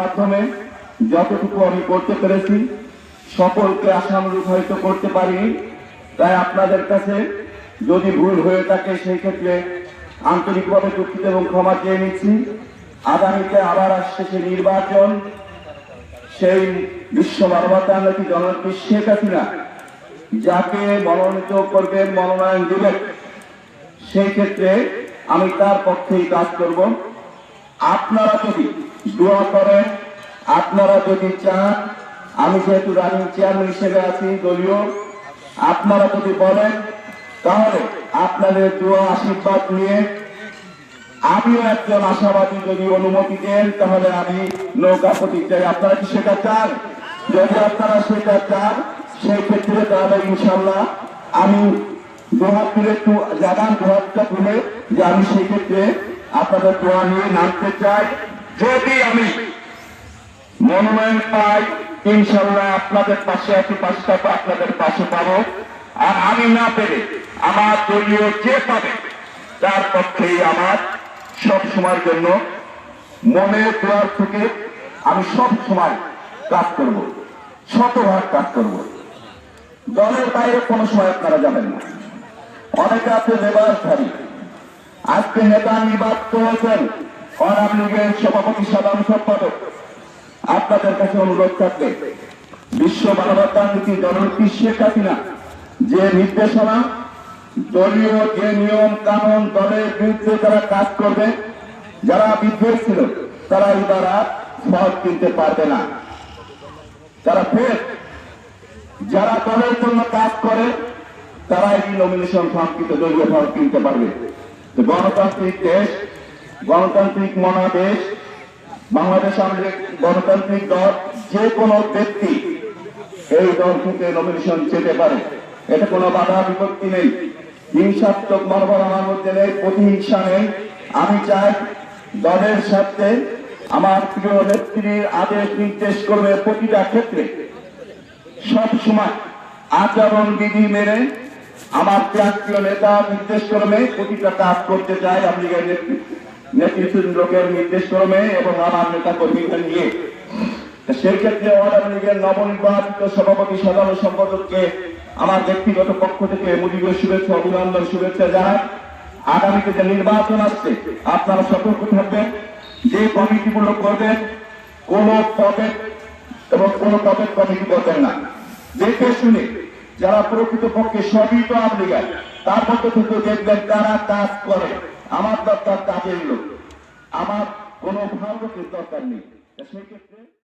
মাধ্যমে যতটুকু আমি করতে পেরেছি, সকলকে আশানুরূপ হয়তো করতে পারিনি। তাই আপনাদের কাছে যদি ভুল হয়ে থাকে, সেই ক্ষেত্রে আন্তরিকভাবে দুঃখিত এবং ক্ষমা চেয়ে নিচ্ছি। আগামীতে আবার আসছে সে নির্বাচন। সেই বিশ্ব মানবতান্নতি জননেত্রী শেখ হাসিনা যাকে মনোনীত করবেন, মনোনয়ন দেবেন, সেই ক্ষেত্রে আমি তার পক্ষেই কাজ করব। আপনারা যদি দোয়া করেন, আপনারা যদি চান, আমি যেহেতু রানিং চেয়ারম্যান হিসেবে আছি, দলীয়, আপনারা যদি বলেন, তাহলে আপনাদের দোয়া আশীর্বাদ নিয়ে আমিও একজন আশাবাদী যদি অনুমতি দেন, তাহলে আমি নৌকা প্রতীক চাই আপনারা কি সেটা চান? যদি আপনারা সেটা চান, সেই ক্ষেত্রে তাহলে ইনশাল্লাহ আমি দোহাত তুলে একটু জানান দোহাতটা তুলে যে আমি সেই ক্ষেত্রে আপনাদের দোয়া নিয়ে নামতে চাই। যদি আমি মনোনয়ন পাই, ইনশাল্লাহ আপনাদের পাশে একটি পাশে থাকব, আপনাদের পাশে পাবো। আর আমি না পেরে আমার দলীয় যে পাবে, তার পক্ষেই আমার সব সময়ের জন্য মনে দোয়ার থেকে আমি সব সময় কাজ করব, শতভাগ কাজ করব। দলের বাইরে কোনো সময় আপনারা যাবেন না। অনেকে আছে লেবাসধারী আজকে নেতা নির্বাচিত হয়েছেন। আওয়ামী লীগের সভাপতি সাধারণ সম্পাদক। আপনাদের কাছে অনুরোধ থাকবে, বিশ্ব মানবতা নীতি জননীতি শেখ হাসিনা যে নির্দেশনা, দলীয় যে নিয়ম কানুন দলের বিরুদ্ধে যারা কাজ করবে, যারা বিদ্রোহী ছিল, তারা আর ফল কিনতে পারবে না। তারা ফের, যারা দলের জন্য কাজ করে তারা এই নমিনেশন ফর্ম কিনতে দলীয় ফর্ম কিনতে পারবে। গণতান্ত্রিক দেশ, গণতান্ত্রিক মনাদেশ বাংলাদেশ আমাদের গণতান্ত্রিক দল, যে কোনো ব্যক্তি এই দল থেকে নমিনেশন যেতে পারে। এটা কোনো বাধা বিপত্তি নেই। হিংসাত্মক মনোভাব আমার মধ্যে নেই, প্রতিহিংসা নেই। আমি চাই দলের সাথে আমার প্রিয় নেত্রীর আদেশ নির্দেশ করবে প্রতিটা ক্ষেত্রে। সব সময় আচরণ বিধি মেনে আমার জাতীয় নেতা নির্দেশ ক্রমে প্রতিটা কাজ করতে চাই আপনি নেতৃত্ব লোকের নির্দেশ ক্রমে এবং আমার নেতা কর্মীদের নিয়ে। তা সেই ক্ষেত্রে আওয়ামী লীগের নবনির্বাচিত সভাপতি সাধারণ সম্পাদককে আমার ব্যক্তিগত পক্ষ থেকে মুজিবের শুভেচ্ছা, অভিনন্দন, শুভেচ্ছা জানাই। আগামীতে যে নির্বাচন আসছে, আপনারা সতর্ক থাকবেন। যে কমিটিগুলো করবেন, কোন পদে এবং কোন পদের কমিটি করবেন না। দেখে শুনে যারা প্রকৃতপক্ষে সবই তো আপনি তার মধ্যে থেকে দেখবেন তারা কাজ করে। আমার দরকার কাজের লোক। আমার কোনো ভালো দরকার নেই। সেক্ষেত্রে ক্ষেত্রে